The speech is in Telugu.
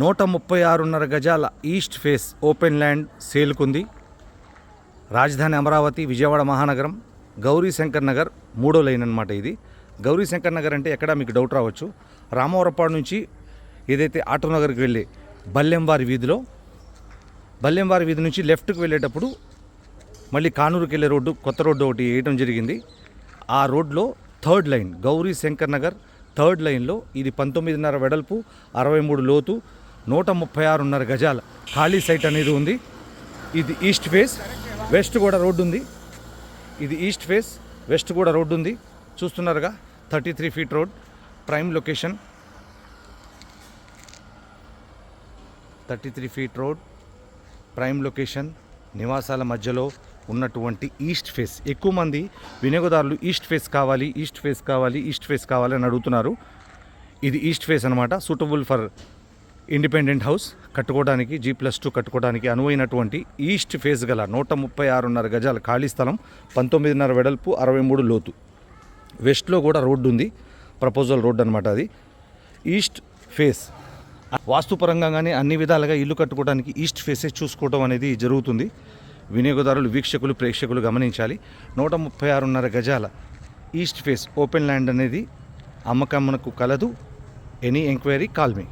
నూట ముప్పై ఆరున్నర గజాల ఈస్ట్ ఫేస్ ఓపెన్ ల్యాండ్ సేల్కుంది. రాజధాని అమరావతి విజయవాడ మహానగరం గౌరీ శంకర్ నగర్ మూడో లైన్ అనమాట ఇది. గౌరీ శంకర్ నగర్ అంటే ఎక్కడ మీకు డౌట్ రావచ్చు. రామవరపాడు నుంచి ఏదైతే ఆటో నగర్కి వెళ్ళే బల్లెంవారి వీధిలో బల్లెంవారి వీధి నుంచి లెఫ్ట్కి వెళ్ళేటప్పుడు మళ్ళీ కానూరుకి వెళ్ళే రోడ్డు కొత్త రోడ్డు ఒకటి వేయడం జరిగింది. ఆ రోడ్లో third line Gauri Shankar Nagar third లైన్లో ఇది పంతొమ్మిదిన్నర వెడల్పు అరవై మూడు లోతు నూట ముప్పై ఆరున్నర గజాల ఖాళీ సైట్ అనేది ఉంది. ఇది ఈస్ట్ ఫేస్ వెస్ట్ కూడా రోడ్డు ఉంది. ఇది ఈస్ట్ ఫేస్ వెస్ట్ కూడా రోడ్డు ఉంది. చూస్తున్నారుగా thirty three feet road prime location. Thirty three feet road prime location నివాసాల మధ్యలో ఉన్నటువంటి ఈస్ట్ ఫేస్. ఎక్కువ మంది వినియోగదారులు ఈస్ట్ ఫేస్ కావాలి ఈస్ట్ ఫేస్ కావాలి ఈస్ట్ ఫేస్ కావాలి అని అడుగుతున్నారు. ఇది ఈస్ట్ ఫేస్ అనమాట సూటబుల్ ఫర్ ఇండిపెండెంట్ హౌస్ కట్టుకోవడానికి జీ ప్లస్ టూ కట్టుకోవడానికి అనువైనటువంటి ఈస్ట్ ఫేస్ గల నూట ముప్పై ఆరున్నర గజాల ఖాళీ స్థలం పంతొమ్మిదిన్నర వెడల్పు అరవై మూడు లోతు. వెస్ట్లో కూడా రోడ్డు ఉంది ప్రపోజల్ రోడ్ అనమాట అది. ఈస్ట్ ఫేస్ వాస్తుపరంగా కానీ అన్ని విధాలుగా ఇల్లు కట్టుకోవడానికి ఈస్ట్ ఫేసే చూసుకోవడం అనేది జరుగుతుంది. వినియోగదారులు వీక్షకులు ప్రేక్షకులు గమనించాలి. నూట ముప్పై ఆరున్నర గజాల ఈస్ట్ ఫేస్ ఓపెన్ ల్యాండ్ అనేది అమ్మకమ్మనకు కలదు. Any enquiry call me